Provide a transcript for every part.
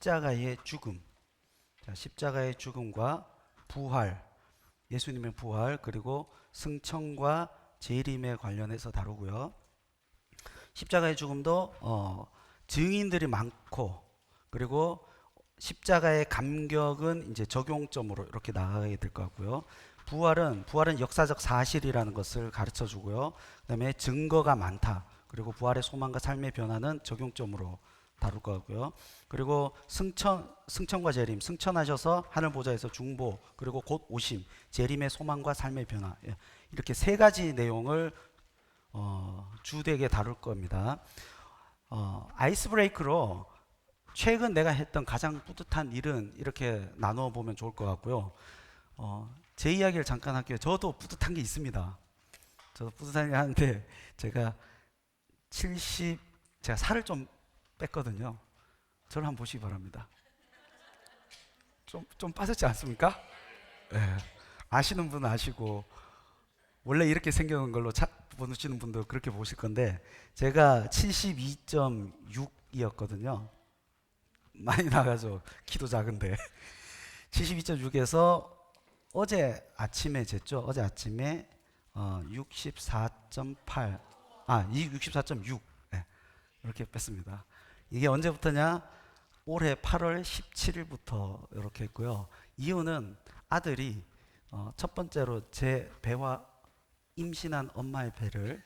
십자가의 죽음. 자, 십자가의 죽음과 부활, 예수님의 부활, 그리고 승천과 재림에 관련해서 다루고요. 십자가의 죽음도 어, 증인들이 많고 그리고 십자가의 감격은 이제 적용점으로 이렇게 나가게 될 것 같고요. 부활은 부활은 역사적 사실이라는 것을 가르쳐 주고요. 그다음에 증거가 많다. 그리고 부활의 소망과 삶의 변화는 적용점으로 다룰 것 같고요. 그리고 승천 승천과 재림, 승천하셔서 하늘 보좌에서 중보, 그리고 곧 오심, 재림의 소망과 삶의 변화. 예, 이렇게 세 가지 내용을 어, 주되게 다룰 겁니다. 어, 아이스 브레이크로 최근 내가 했던 가장 뿌듯한 일은 이렇게 나누어 보면 좋을 것 같고요. 어, 제 이야기를 잠깐 할게요. 저도 뿌듯한 게 있습니다. 저도 뿌듯한 일 하는데 제가 70 제가 살을 좀 뺐거든요. 저를 한번 보시기 바랍니다. 좀 좀 빠졌지 않습니까? 예. 아시는 분은 아시고 원래 이렇게 생겨는 걸로 차, 보시는 분도 그렇게 보실 건데 제가 72.6이었거든요. 많이 나가죠. 키도 작은데 72.6에서 어제 아침에 쟀죠. 어제 아침에 어, 64.8, 아, 이64.6 네, 이렇게 뺐습니다. 이게 언제부터냐? 올해 8월 17일부터 이렇게 했고요. 이유는 아들이 어, 첫 번째로 제 배와 임신한 엄마의 배를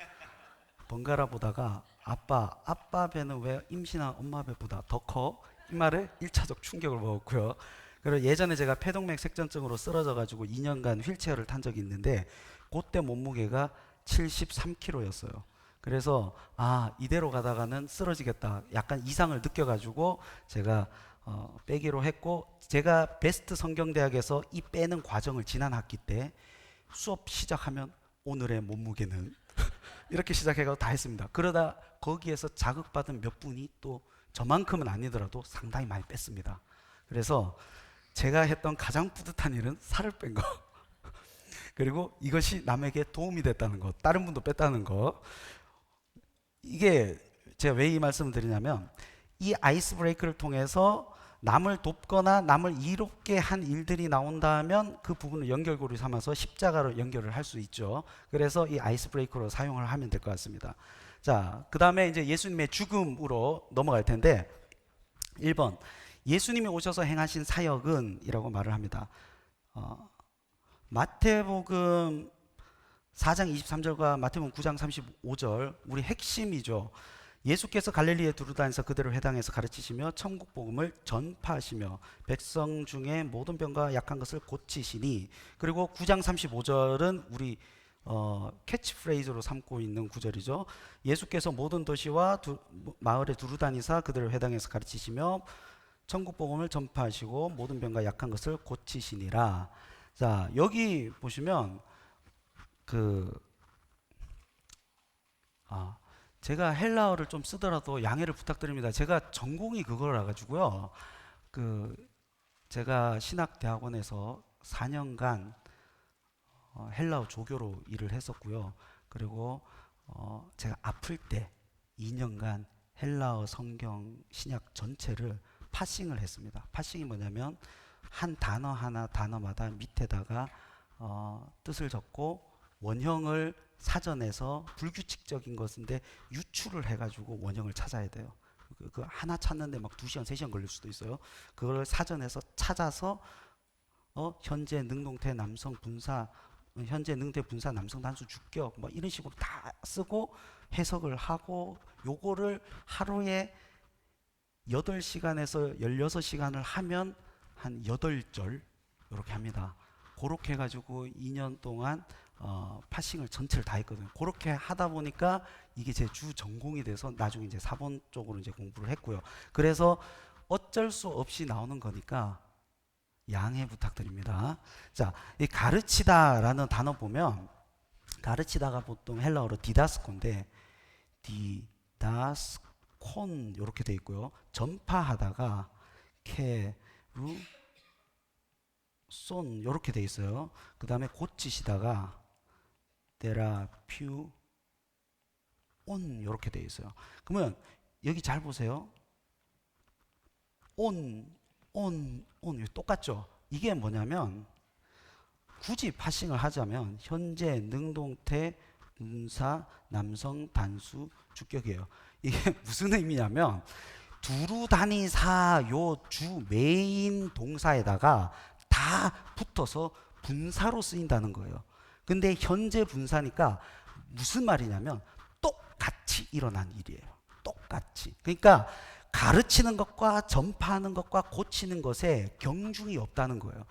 번갈아 보다가 아빠, 아빠 배는 왜 임신한 엄마 배보다 더 커? 이 말에 1차적 충격을 먹었고요. 그리고 예전에 제가 폐동맥 색전증으로 쓰러져 가지고 2년간 휠체어를 탄 적이 있는데 그때 몸무게가 73kg였어요. 그래서 아 이대로 가다가는 쓰러지겠다. 약간 이상을 느껴가지고 제가 어, 빼기로 했고 제가 베스트 성경대학에서 이 빼는 과정을 지난 학기 때 수업 시작하면 오늘의 몸무게는 이렇게 시작해서 다 했습니다. 그러다 거기에서 자극받은 몇 분이 또 저만큼은 아니더라도 상당히 많이 뺐습니다. 그래서 제가 했던 가장 뿌듯한 일은 살을 뺀 거. 그리고 이것이 남에게 도움이 됐다는 것, 다른 분도 뺐다는 것. 이게 제가 왜 이 말씀을 드리냐면 이 아이스 브레이크를 통해서 남을 돕거나 남을 이롭게 한 일들이 나온다면 그 부분을 연결고리 삼아서 십자가로 연결을 할 수 있죠. 그래서 이 아이스 브레이크로 사용을 하면 될 것 같습니다. 자, 그 다음에 이제 예수님의 죽음으로 넘어갈 텐데 1번 예수님이 오셔서 행하신 사역은 이라고 말을 합니다. 어, 마태복음 4장 23절과 마태복음 9장 35절 우리 핵심이죠. 예수께서 갈릴리에 두루다니서 그대로 회당에서 가르치시며 천국 복음을 전파하시며 백성 중에 모든 병과 약한 것을 고치시니 그리고 9장 35절은 우리 어, 캐치프레이즈로 삼고 있는 구절이죠. 예수께서 모든 도시와 두, 마을에 두루다니사 그들을 회당에서 가르치시며 천국 복음을 전파하시고 모든 병과 약한 것을 고치시니라. 자, 여기 보시면 그 아, 제가 헬라어를 좀 쓰더라도 양해를 부탁드립니다. 제가 전공이 그거라 가지고요. 그 제가 신학 대학원에서 4년간 어, 헬라어 조교로 일을 했었고요. 그리고 어, 제가 아플 때 2년간 헬라어 성경 신약 전체를 파싱을 했습니다. 파싱이 뭐냐면 한 단어 하나 단어마다 밑에다가 어, 뜻을 적고 원형을 사전에서 불규칙적인 것인데 유출을 해가지고 원형을 찾아야 돼요. 그, 그 하나 찾는데 막 두 시간, 세 시간 걸릴 수도 있어요. 그걸 사전에서 찾아서 어, 현재 능동태 남성 분사, 현재 능태 분사 남성 단수 주격 뭐 이런 식으로 다 쓰고 해석을 하고 요거를 하루에 8시간에서 16시간을 하면 한 8절 이렇게 합니다. 그렇게 해 가지고 2년 동안 어, 파싱을 전체를 다 했거든요. 그렇게 하다 보니까 이게 제 주 전공이 돼서 나중에 이제 사본 쪽으로 이제 공부를 했고요. 그래서 어쩔 수 없이 나오는 거니까 양해 부탁드립니다. 자, 이 가르치다라는 단어 보면 가르치다가 보통 헬라어로 디다스콘데 디다스콘 이렇게 돼 있고요. 전파하다가 케루 손 이렇게 돼 있어요. 그 다음에 고치시다가 테라퓨 온 이렇게 돼 있어요. 그러면 여기 잘 보세요. 온, 온, 온 똑같죠. 이게 뭐냐면 굳이 파싱을 하자면 현재 능동태 분사 남성 단수 주격이에요. 이게 무슨 의미냐면 두루 다니사 요 주 메인 동사에다가 다 붙어서 분사로 쓰인다는 거예요. 근데 현재 분사니까 무슨 말이냐면 똑같이 일어난 일이에요. 똑같이. 그러니까 가르치는 것과 전파하는 것과 고치는 것에 경중이 없다는 거예요.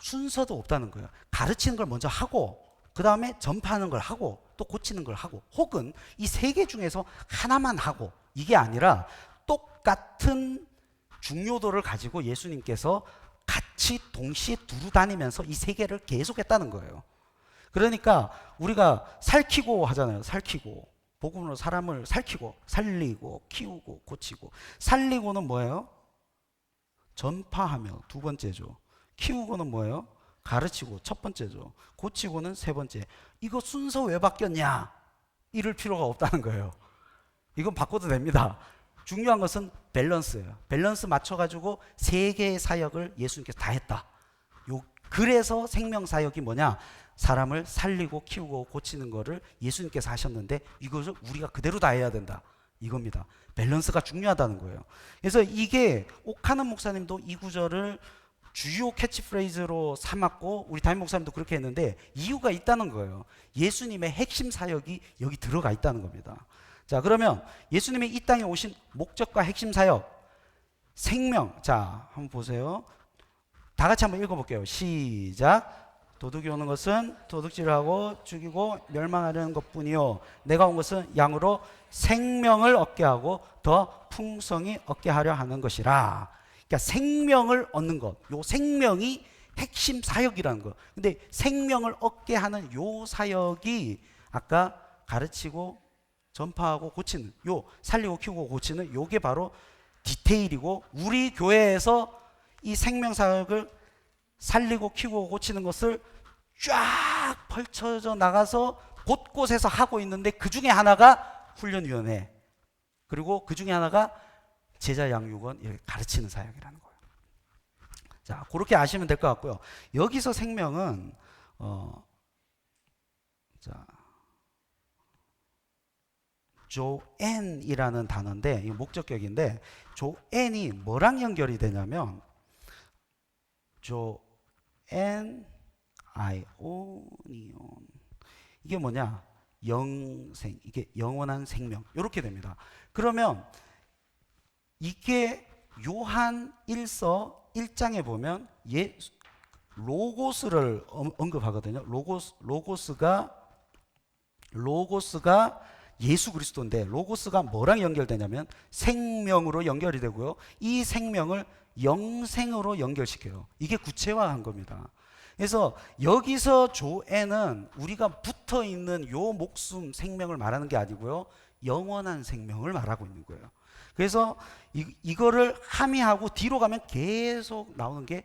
순서도 없다는 거예요. 가르치는 걸 먼저 하고 그 다음에 전파하는 걸 하고 또 고치는 걸 하고 혹은 이 세 개 중에서 하나만 하고 이게 아니라 똑같은 중요도를 가지고 예수님께서 같이 동시에 두루 다니면서 이 세 개를 계속했다는 거예요. 그러니까 우리가 살키고 하잖아요. 살키고 복음으로 사람을 살키고 살리고 키우고 고치고 살리고는 뭐예요? 전파하며 두 번째죠. 키우고는 뭐예요? 가르치고 첫 번째죠. 고치고는 세 번째. 이거 순서 왜 바뀌었냐? 이럴 필요가 없다는 거예요. 이건 바꿔도 됩니다. 중요한 것은 밸런스예요. 밸런스 맞춰가지고 세 개의 사역을 예수님께서 다 했다. 요 그래서 생명 사역이 뭐냐? 사람을 살리고 키우고 고치는 거를 예수님께서 하셨는데 이것을 우리가 그대로 다 해야 된다. 이겁니다. 밸런스가 중요하다는 거예요. 그래서 이게 옥하는 목사님도 이 구절을 주요 캐치프레이즈로 삼았고 우리 담임 목사님도 그렇게 했는데 이유가 있다는 거예요. 예수님의 핵심 사역이 여기 들어가 있다는 겁니다. 자, 그러면 예수님이 이 땅에 오신 목적과 핵심 사역 생명. 자, 한번 보세요. 다 같이 한번 읽어 볼게요. 시작. 도둑이 오는 것은 도둑질을 하고 죽이고 멸망하려는 것뿐이요 내가 온 것은 양으로 생명을 얻게 하고 더 풍성히 얻게 하려 하는 것이라 그러니까 생명을 얻는 것. 요 생명이 핵심 사역이라는 거. 근데 생명을 얻게 하는 요 사역이 아까 가르치고 전파하고 고치는 요 살리고 키우고 고치는 요게 바로 디테일이고 우리 교회에서 이 생명 사역을 살리고 키우고 고치는 것을 쫙 펼쳐져 나가서 곳곳에서 하고 있는데 그 중에 하나가 훈련위원회 그리고 그 중에 하나가 제자 양육원 이렇게 가르치는 사역이라는 거예요. 자 그렇게 아시면 될 것 같고요. 여기서 생명은 어, 자 조엔이라는 단어인데 이 목적격인데 조엔이 뭐랑 연결이 되냐면 조 엔 아이오니온 이게 뭐냐? 영생 이게 영원한 생명 이렇게 됩니다. 그러면 이게 요한 1서 1장에 보면 예 로고스를 언급하거든요. 로고스 로고스가 로고스가 예수 그리스도인데 로고스가 뭐랑 연결되냐면 생명으로 연결이 되고요. 이 생명을 영생으로 연결시켜요. 이게 구체화한 겁니다. 그래서 여기서 조에는 우리가 붙어 있는 요 목숨 생명을 말하는 게 아니고요. 영원한 생명을 말하고 있는 거예요. 그래서 이, 이거를 함의하고 뒤로 가면 계속 나오는 게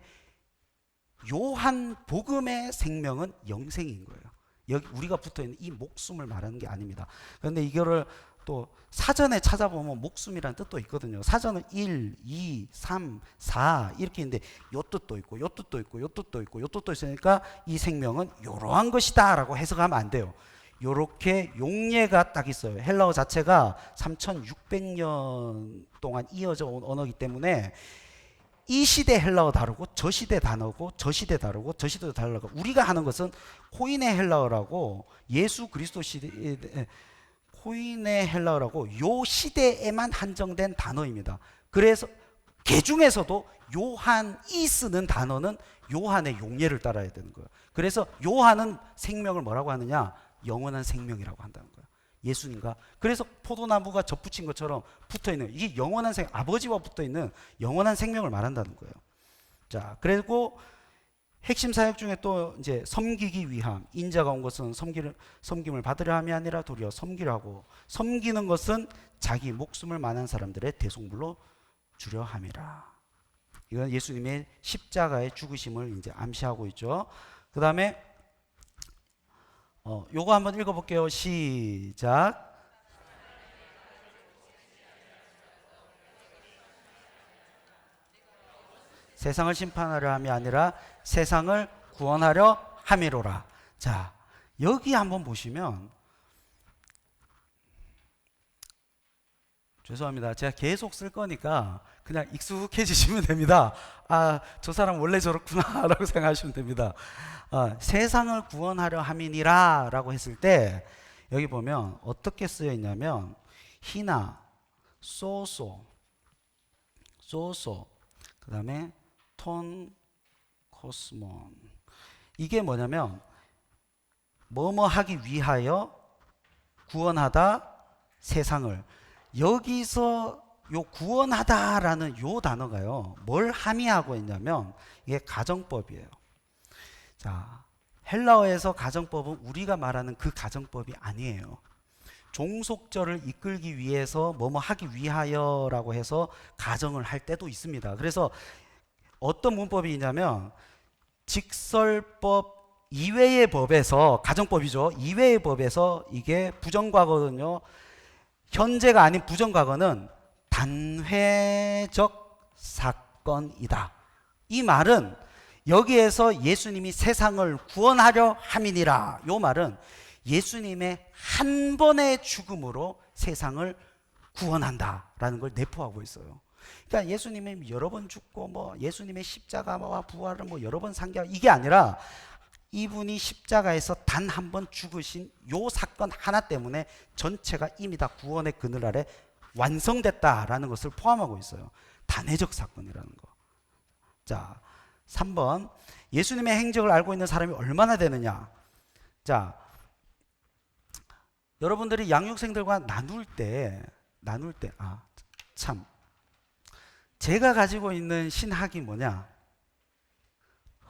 요한 복음의 생명은 영생인 거예요. 여기 우리가 붙어 있는 이 목숨을 말하는 게 아닙니다. 그런데 이거를 또 사전에 찾아보면 목숨이라는 뜻도 있거든요. 사전은 1, 2, 3, 4 이렇게 있는데 요 뜻도 있고 요 뜻도 있고 요 뜻도 있고 요 뜻도 있으니까 이 생명은 이러한 것이다라고 해석하면 안 돼요. 요렇게 용례가 딱 있어요. 헬라어 자체가 3600년 동안 이어져 온 언어이기 때문에 이 시대 헬라어 다르고 저 시대 단어고 저 시대 다르고 저 시대도 다르고 우리가 하는 것은 코인의 헬라어라고 예수 그리스도 시대 코인의 헬라어라고 요 시대에만 한정된 단어입니다. 그래서 개 중에서도 요한이 쓰는 단어는 요한의 용례를 따라야 되는 거예요. 그래서 요한은 생명을 뭐라고 하느냐? 영원한 생명이라고 한다는 거예요. 예수님과 그래서 포도나무가 접붙인 것처럼 붙어 있는 이게 영원한 생 아버지와 붙어 있는 영원한 생명을 말한다는 거예요. 자, 그리고 핵심 사역 중에 또 이제 섬기기 위함 인자가 온 것은 섬기를 섬김을 받으려 함이 아니라 도리어 섬기라고 섬기는 것은 자기 목숨을 만한 사람들의 대속물로 주려 함이라. 이건 예수님의 십자가의 죽으심을 이제 암시하고 있죠. 그 다음에 어, 요거 한번 읽어볼게요. 시작. 세상을 심판하려 함이 아니라 세상을 구원하려 함이로라. 자, 여기 한번 보시면 죄송합니다. 제가 계속 쓸 거니까 그냥 익숙해지시면 됩니다. 아, 저 사람 원래 저렇구나 라고 생각하시면 됩니다. 아, 세상을 구원하려 함이니라 라고 했을 때 여기 보면 어떻게 쓰여 있냐면 히나, 소소, 소소, 그 다음에 톤, 코스몬. 이게 뭐냐면 뭐뭐 하기 위하여 구원하다 세상을 여기서 요 구원하다라는 요 단어가요. 뭘 함의하고 있냐면 이게 가정법이에요. 자, 헬라어에서 가정법은 우리가 말하는 그 가정법이 아니에요. 종속절을 이끌기 위해서 뭐뭐 하기 위하여라고 해서 가정을 할 때도 있습니다. 그래서 어떤 문법이 있냐면 직설법 이외의 법에서 가정법이죠. 이외의 법에서 이게 부정과거거든요. 현재가 아닌 부정과거는 단회적 사건이다. 이 말은 여기에서 예수님이 세상을 구원하려 함이니라. 요 말은 예수님의 한 번의 죽음으로 세상을 구원한다라는 걸 내포하고 있어요. 그러니까 예수님이 여러 번 죽고 뭐 예수님의 십자가와 부활을 뭐 여러 번 상기하고 이게 아니라 이분이 십자가에서 단 한 번 죽으신 요 사건 하나 때문에 전체가 이미 다 구원의 그늘 아래 완성됐다라는 것을 포함하고 있어요. 단회적 사건이라는 거. 자, 3번. 예수님의 행적을 알고 있는 사람이 얼마나 되느냐? 자, 여러분들이 양육생들과 나눌 때, 나눌 때, 아, 참. 제가 가지고 있는 신학이 뭐냐?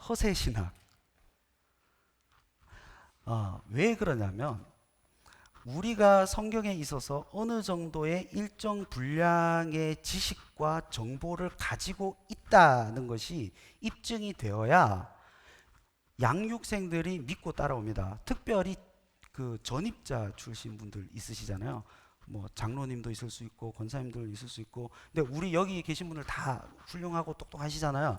허세 신학. 어, 왜 그러냐면 우리가 성경에 있어서 어느 정도의 일정 분량의 지식과 정보를 가지고 있다는 것이 입증이 되어야 양육생들이 믿고 따라옵니다. 특별히 그 전입자 출신 분들 있으시잖아요. 뭐 장로님도 있을 수 있고 권사님도 있을 수 있고 근데 우리 여기 계신 분들 다 훌륭하고 똑똑하시잖아요.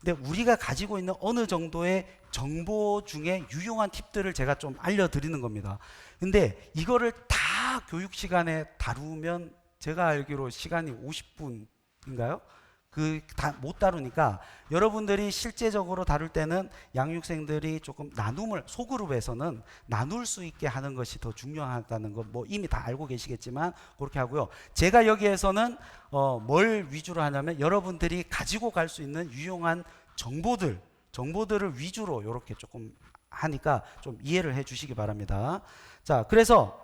근데 우리가 가지고 있는 어느 정도의 정보 중에 유용한 팁들을 제가 좀 알려드리는 겁니다. 근데 이거를 다 교육 시간에 다루면 제가 알기로 시간이 50분인가요? 그다못 다루니까 여러분들이 실제적으로 다룰 때는 양육생들이 조금 나눔을 소그룹에서는 나눌 수 있게 하는 것이 더 중요하다는 거뭐 이미 다 알고 계시겠지만 그렇게 하고요. 제가 여기에서는 어, 뭘 위주로 하냐면 여러분들이 가지고 갈 수 있는 유용한 정보들 정보들을 위주로 이렇게 조금 하니까 좀 이해를 해 주시기 바랍니다. 자, 그래서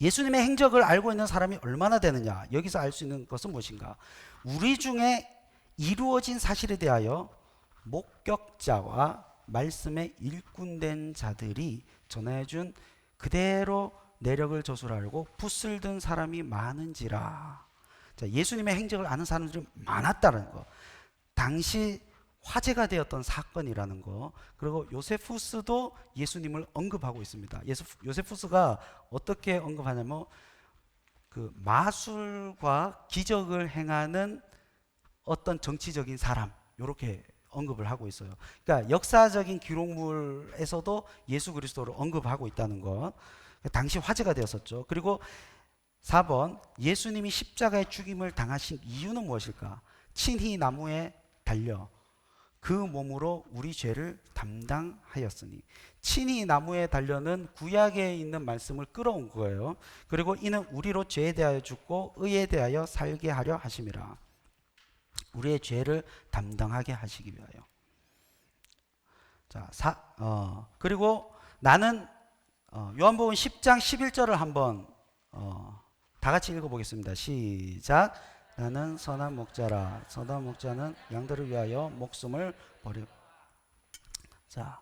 예수님의 행적을 알고 있는 사람이 얼마나 되느냐? 여기서 알 수 있는 것은 무엇인가? 우리 중에 이루어진 사실에 대하여 목격자와 말씀에 일꾼된 자들이 전해준 그대로 내력을 저술하려고 붓을 든 사람이 많은지라. 자, 예수님의 행적을 아는 사람들이 많았다는 거. 당시 화제가 되었던 사건이라는 거. 그리고 요세푸스도 예수님을 언급하고 있습니다. 요세푸스가 어떻게 언급하냐면 그 마술과 기적을 행하는 어떤 정치적인 사람 이렇게 언급을 하고 있어요. 그러니까 역사적인 기록물에서도 예수 그리스도를 언급하고 있다는 것. 당시 화제가 되었었죠. 그리고 4번 예수님이 십자가의 죽임을 당하신 이유는 무엇일까? 친히 나무에 달려 그 몸으로 우리 죄를 담당하였으니 친히 나무에 달려는 구약에 있는 말씀을 끌어온 거예요. 그리고 이는 우리로 죄에 대하여 죽고 의에 대하여 살게 하려 하심이라. 우리의 죄를 담당하게 하시기 위하여. 자, 사, 어, 그리고 나는 어, 요한복음 10장 11절을 한번 어, 다 같이 읽어보겠습니다. 시작. 나는 선한 목자라. 선한 목자는 양들을 위하여 목숨을 버려. 자,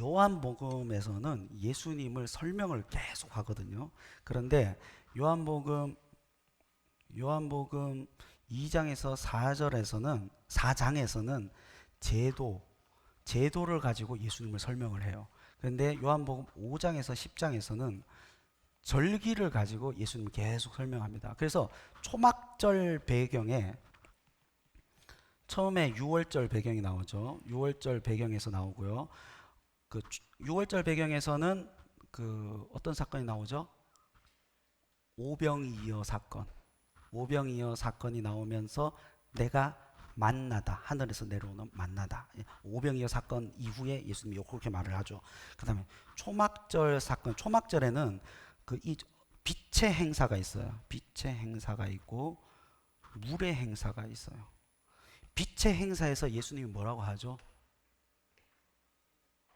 요한복음에서는 예수님을 설명을 계속 하거든요. 그런데 요한복음 요한복음 2장에서 4절에서는 4장에서는 제도 제도를 가지고 예수님을 설명을 해요. 그런데 요한복음 5장에서 10장에서는 절기를 가지고 예수님 계속 설명합니다. 그래서 초막절 배경에 처음에 6월절 배경이 나오죠. 6월절 배경에서 나오고요. 그 6월절 배경에서는 그 어떤 사건이 나오죠? 오병이어 사건. 오병이어 사건이 나오면서 내가 만나다 하늘에서 내려오는 만나다 오병이어 사건 이후에 예수님이 그렇게 말을 하죠. 그다음에 초막절 사건 초막절에는 그 이 빛의 행사가 있어요. 빛의 행사가 있고 물의 행사가 있어요. 빛의 행사에서 예수님이 뭐라고 하죠?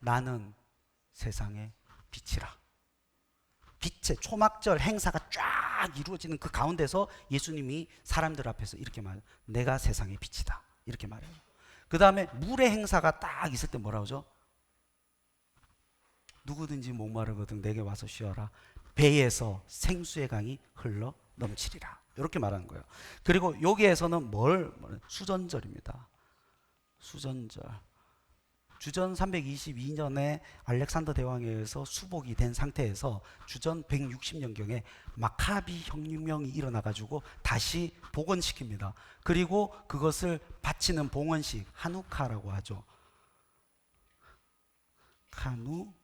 나는 세상의 빛이라. 빛의 초막절 행사가 쫙 이루어지는 그 가운데서 예수님이 사람들 앞에서 이렇게 말, 내가 세상의 빛이다. 이렇게 말해요. 그 다음에 물의 행사가 딱 있을 때 뭐라고 하죠? 누구든지 목마르거든 내게 와서 쉬어라. 배에서 생수의 강이 흘러 넘치리라. 이렇게 말하는 거예요. 그리고 여기에서는 뭘 수전절입니다. 수전절. 주전 322년에 알렉산더 대왕에 의해서 수복이 된 상태에서 주전 160년경에 마카비 혁명이 일어나 가지고 다시 복원시킵니다. 그리고 그것을 바치는 봉헌식 하누카라고 하죠. 하누카.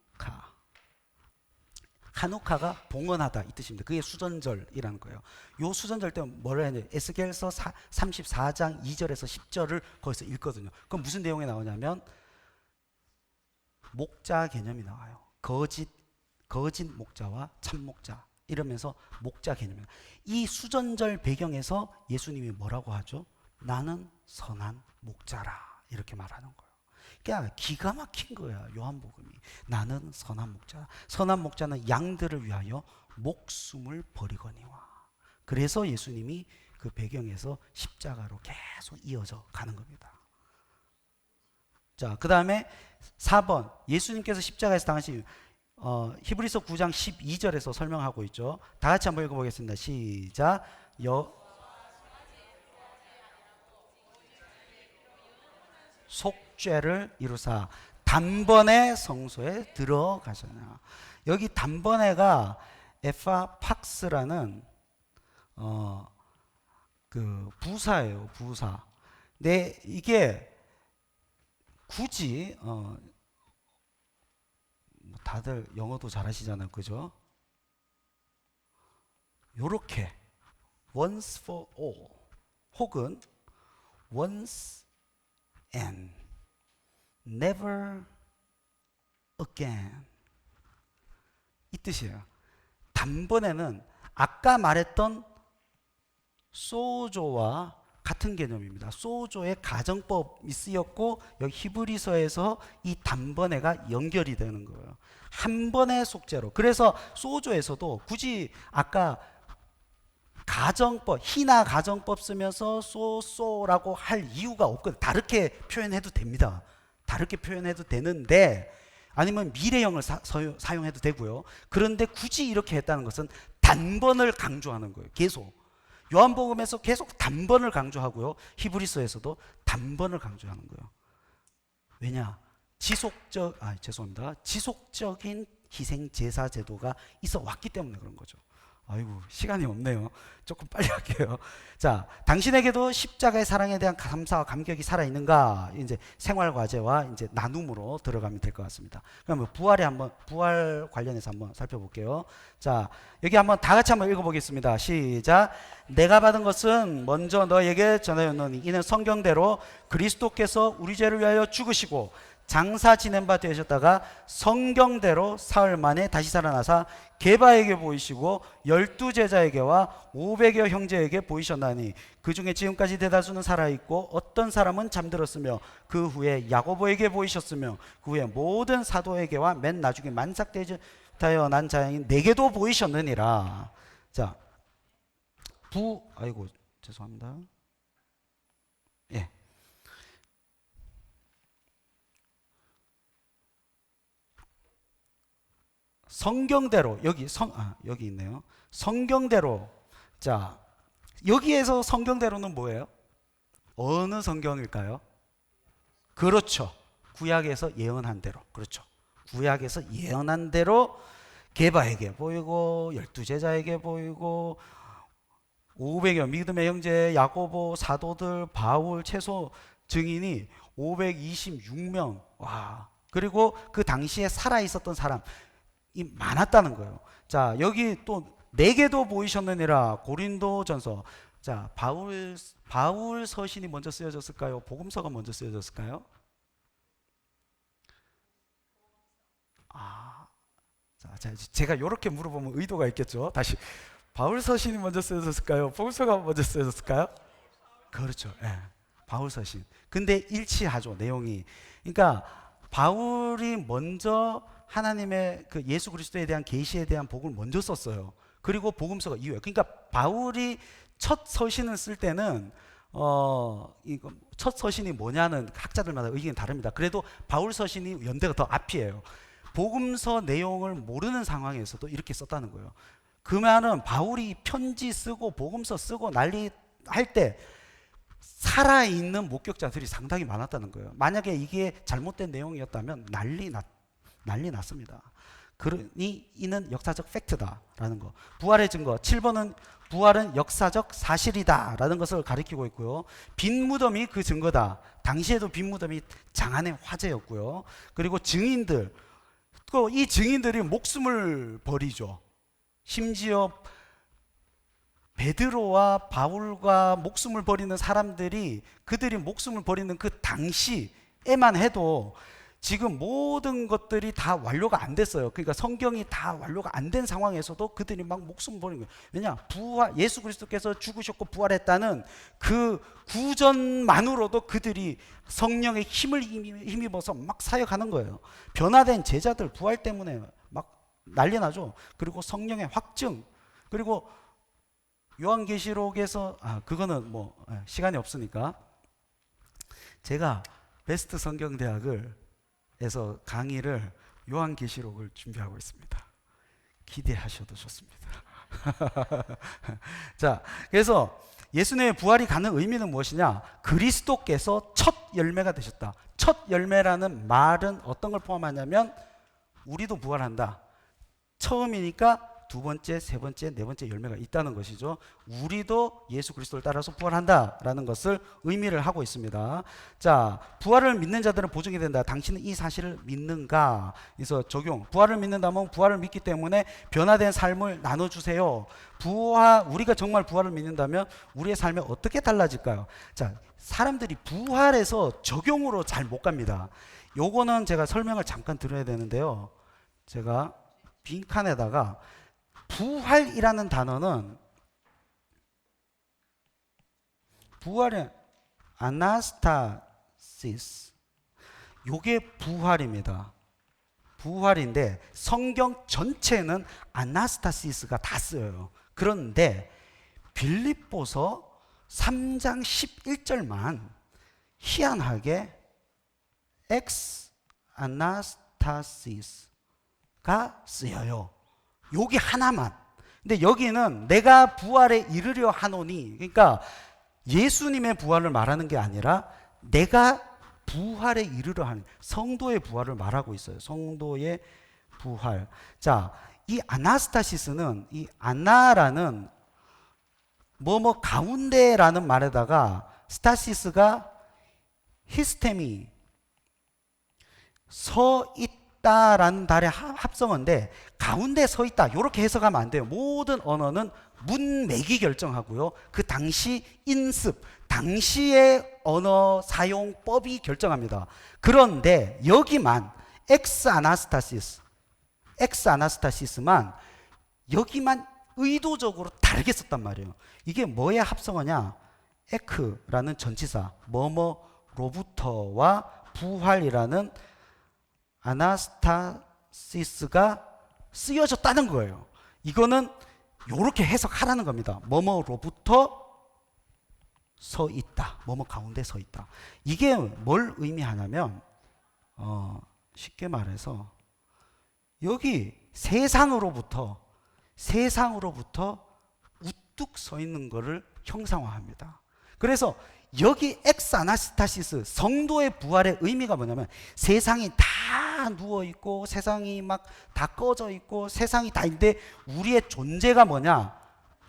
하누카가 봉헌하다 이 뜻입니다. 그게 수전절이라는 거예요. 요 수전절 때 뭐라 하냐? 에스겔서 34장 2절에서 10절을 거기서 읽거든요. 그럼 무슨 내용이 나오냐면 목자 개념이 나와요. 거짓 거짓 목자와 참 목자 이러면서 목자 개념이 이 수전절 배경에서 예수님이 뭐라고 하죠? 나는 선한 목자라 이렇게 말하는 거예요. 그러니까 기가 막힌 거야 요한복음이. 나는 선한 목자. 선한 목자는 양들을 위하여 목숨을 버리거니와. 그래서 예수님이 그 배경에서 십자가로 계속 이어져 가는 겁니다. 자, 그 다음에 4번. 예수님께서 십자가에서 당하신 어, 히브리서 9장 12절에서 설명하고 있죠. 다 같이 한번 읽어보겠습니다. 시작. 여, 속 죄를 이루사 단번에 성소에 들어가셨냐. 여기 단번에가 에파 팍스라는 어, 그 부사예요, 부사. 네, 이게 굳이 어, 뭐 다들 영어도 잘하시잖아요, 그죠? 요렇게 once for all 혹은 once and never again 이 뜻이에요. 단번에는 아까 말했던 소조와 같은 개념입니다. 소조의 가정법이 쓰였고 여기 히브리서에서 이 단번에가 연결이 되는 거예요. 한 번의 속죄로. 그래서 소조에서도 굳이 아까 가정법, 희나 가정법 쓰면서 소소라고 할 이유가 없거든. 다르게 표현해도 됩니다. 다르게 표현해도 되는데 아니면 미래형을 사, 용해도 되고요. 그런데 굳이 이렇게 했다는 것은 단번을 강조하는 거예요. 계속. 요한복음에서 계속 단번을 강조하고요. 히브리서에서도 단번을 강조하는 거예요. 왜냐? 지속적 아 죄송합니다. 지속적인 희생 제사 제도가 있어 왔기 때문에 그런 거죠. 아이고 시간이 없네요. 조금 빨리 할게요. 자, 당신에게도 십자가의 사랑에 대한 감사와 감격이 살아 있는가? 이제 생활 과제와 이제 나눔으로 들어가면 될 것 같습니다. 뭐 부활에 한번 부활 관련해서 한번 살펴볼게요. 자, 여기 한번 다 같이 한번 읽어보겠습니다. 시작. 내가 받은 것은 먼저 너에게 전하였노니 이는 성경대로 그리스도께서 우리 죄를 위하여 죽으시고 장사 지낸 바 되셨다가 성경대로 사흘 만에 다시 살아나사 개바에게 보이시고 열두 제자에게와 오백여 형제에게 보이셨나니 그 중에 지금까지 대다수는 살아 있고 어떤 사람은 잠들었으며 그 후에 야고보에게 보이셨으며 그 후에 모든 사도에게와 맨 나중에 만삭되어 난 자양인 내게도 보이셨느니라. 자, 부 아이고 죄송합니다. 예. 성경대로 여기 성 아, 여기 있네요. 성경대로 자 여기에서 성경대로는 뭐예요? 어느 성경일까요? 그렇죠. 구약에서 예언한 대로 그렇죠. 구약에서 예언한 대로 게바에게 보이고 열두 제자에게 보이고 500여 믿음의 형제 야고보 사도들 바울 최소 증인이 526명 와 그리고 그 당시에 살아 있었던 사람 이 많았다는 거예요. 자 여기 또 네 개도 보이셨느니라 고린도전서 자 바울 바울 서신이 먼저 쓰여졌을까요? 복음서가 먼저 쓰여졌을까요? 아, 자, 자 제가 이렇게 물어보면 의도가 있겠죠. 다시 바울 서신이 먼저 쓰여졌을까요? 복음서가 먼저 쓰여졌을까요? 그렇죠. 예. 바울 서신. 근데 일치하죠, 내용이. 그러니까 바울이 먼저 하나님의 그 예수 그리스도에 대한 계시에 대한 복을 먼저 썼어요. 그리고 복음서가 이후에. 그러니까 바울이 첫 서신을 쓸 때는 어 이거 첫 서신이 뭐냐는 학자들마다 의견이 다릅니다. 그래도 바울 서신이 연대가 더 앞이에요. 복음서 내용을 모르는 상황에서도 이렇게 썼다는 거예요. 그 말은 바울이 편지 쓰고 복음서 쓰고 난리 할 때 살아있는 목격자들이 상당히 많았다는 거예요. 만약에 이게 잘못된 내용이었다면 난리 났, 난리 났습니다. 그러니 이는 역사적 팩트다라는 거. 부활의 증거 7번은 부활은 역사적 사실이다라는 것을 가리키고 있고요. 빈 무덤이 그 증거다. 당시에도 빈 무덤이 장안의 화제였고요. 그리고 증인들 또 이 증인들이 목숨을 버리죠. 심지어 베드로와 바울과 목숨을 버리는 사람들이 그들이 목숨을 버리는 그 당시에만 해도 지금 모든 것들이 다 완료가 안 됐어요. 그러니까 성경이 다 완료가 안 된 상황에서도 그들이 막 목숨 버리는 거예요. 왜냐? 부활 예수 그리스도께서 죽으셨고 부활했다는 그 구전만으로도 그들이 성령의 힘을 힘입어서 막 사역하는 거예요. 변화된 제자들 부활 때문에 막 난리 나죠. 그리고 성령의 확증 그리고 요한계시록에서 아 그거는 뭐 예, 시간이 없으니까 제가 베스트 성경대학을 에서 강의를 요한계시록을 준비하고 있습니다. 기대하셔도 좋습니다. 자, 그래서 예수님의 부활이 갖는 의미는 무엇이냐? 그리스도께서 첫 열매가 되셨다. 첫 열매라는 말은 어떤 걸 포함하냐면 우리도 부활한다. 처음이니까 두 번째, 세 번째, 네 번째 열매가 있다는 것이죠. 우리도 예수 그리스도를 따라서 부활한다라는 것을 의미를 하고 있습니다. 자, 부활을 믿는 자들은 보증이 된다. 당신은 이 사실을 믿는가? 그래서 적용. 부활을 믿는다면 부활을 믿기 때문에 변화된 삶을 나눠 주세요. 부활 우리가 정말 부활을 믿는다면 우리의 삶이 어떻게 달라질까요? 자, 사람들이 부활해서 적용으로 잘 못 갑니다. 요거는 제가 설명을 잠깐 드려야 되는데요. 제가 빈칸에다가 부활이라는 단어는 부활의 아나스타시스 요게 부활입니다. 부활인데 성경 전체는 아나스타시스가 다 쓰여요. 그런데 빌립보서 3장 11절만 희한하게 엑스 아나스타시스가 쓰여요. 여기 하나만. 근데 여기는 내가 부활에 이르려 하노니, 그러니까 예수님의 부활을 말하는 게 아니라 내가 부활에 이르려 하는 성도의 부활을 말하고 있어요. 성도의 부활. 자, 이 아나스타시스는 이 아나라는 뭐 뭐 가운데라는 말에다가 스타시스가 히스테미 서 있. 있다라는 달의 합성어인데 가운데 서 있다 이렇게 해석하면 안 돼요. 모든 언어는 문맥이 결정하고요. 그 당시 인습, 당시의 언어 사용법이 결정합니다. 그런데 여기만 엑스 아나스타시스, 엑스 아나스타시스만 여기만 의도적으로 다르게 썼단 말이에요. 이게 뭐의 합성어냐? 에크라는 전치사, 뭐뭐로부터와 부활이라는 아나스타시스가 쓰여졌다는 거예요. 이거는 이렇게 해석하라는 겁니다. 뭐뭐로부터 서 있다. 뭐뭐 가운데 서 있다. 이게 뭘 의미하냐면 어, 쉽게 말해서 여기 세상으로부터 세상으로부터 우뚝 서 있는 것을 형상화합니다. 그래서 여기 엑사나스타시스 성도의 부활의 의미가 뭐냐면 세상이 다 누워 있고 세상이 막 다 꺼져 있고 세상이 다 있는데 우리의 존재가 뭐냐?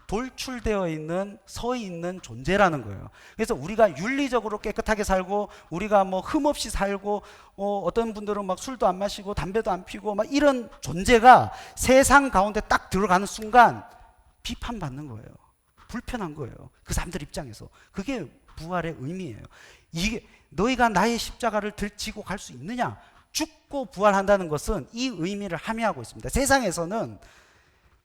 돌출되어 있는 서 있는 존재라는 거예요. 그래서 우리가 윤리적으로 깨끗하게 살고 우리가 뭐 흠 없이 살고 어, 어떤 분들은 막 술도 안 마시고 담배도 안 피고 막 이런 존재가 세상 가운데 딱 들어가는 순간 비판받는 거예요. 불편한 거예요. 그 사람들 입장에서 그게 부활의 의미예요. 이게 너희가 나의 십자가를 들지고 갈 수 있느냐? 죽고 부활한다는 것은 이 의미를 함의하고 있습니다. 세상에서는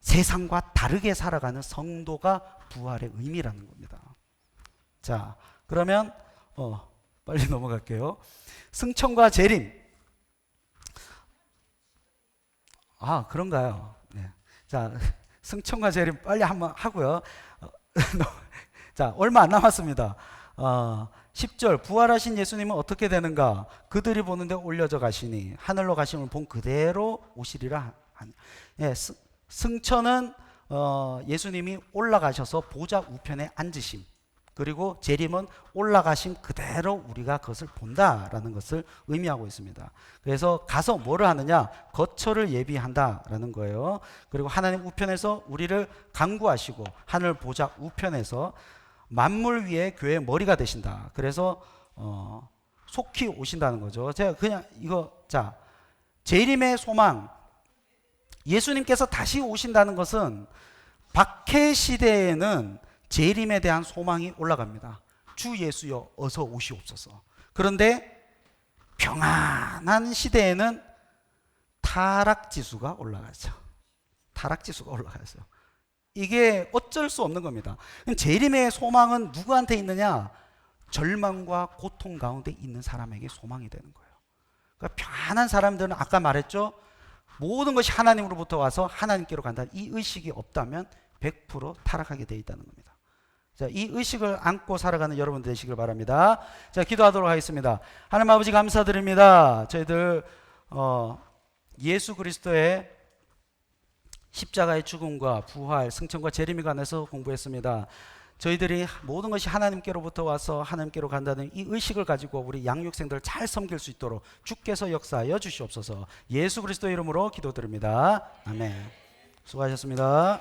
세상과 다르게 살아가는 성도가 부활의 의미라는 겁니다. 자, 그러면 어, 빨리 넘어갈게요. 승천과 재림. 아, 그런가요? 네. 자, 승천과 재림 빨리 한번 하고요. 어, 자, 얼마 안 남았습니다. 어, 10절 부활하신 예수님은 어떻게 되는가? 그들이 보는데 올려져 가시니 하늘로 가심을 본 그대로 오시리라. 한- 예, 승, 승천은 어, 예수님이 올라가셔서 보좌 우편에 앉으심. 그리고 재림은 올라가심 그대로 우리가 그것을 본다라는 것을 의미하고 있습니다. 그래서 가서 뭐를 하느냐? 거처를 예비한다라는 거예요. 그리고 하나님 우편에서 우리를 강구하시고 하늘 보좌 우편에서 만물 위에 교회의 머리가 되신다. 그래서 어, 속히 오신다는 거죠. 제가 그냥 이거 자 재림의 소망 예수님께서 다시 오신다는 것은 박해 시대에는 재림에 대한 소망이 올라갑니다. 주 예수여 어서 오시옵소서. 그런데 평안한 시대에는 타락 지수가 올라가죠. 타락 지수가 올라가죠. 이게 어쩔 수 없는 겁니다. 재림의 소망은 누구한테 있느냐? 절망과 고통 가운데 있는 사람에게 소망이 되는 거예요. 그러니까 편한 사람들은 아까 말했죠. 모든 것이 하나님으로부터 와서 하나님께로 간다. 이 의식이 없다면 100% 타락하게 돼 있다는 겁니다. 자, 이 의식을 안고 살아가는 여러분 되시길 바랍니다. 자, 기도하도록 하겠습니다. 하나님 아버지 감사드립니다. 저희들 어, 예수 그리스도의 십자가의 죽음과 부활, 승천과 재림에 관해서 공부했습니다. 저희들이 모든 것이 하나님께로부터 와서 하나님께로 간다는 이 의식을 가지고 우리 양육생들 잘 섬길 수 있도록 주께서 역사하여 주시옵소서. 예수 그리스도 이름으로 기도드립니다. 아멘. 수고하셨습니다.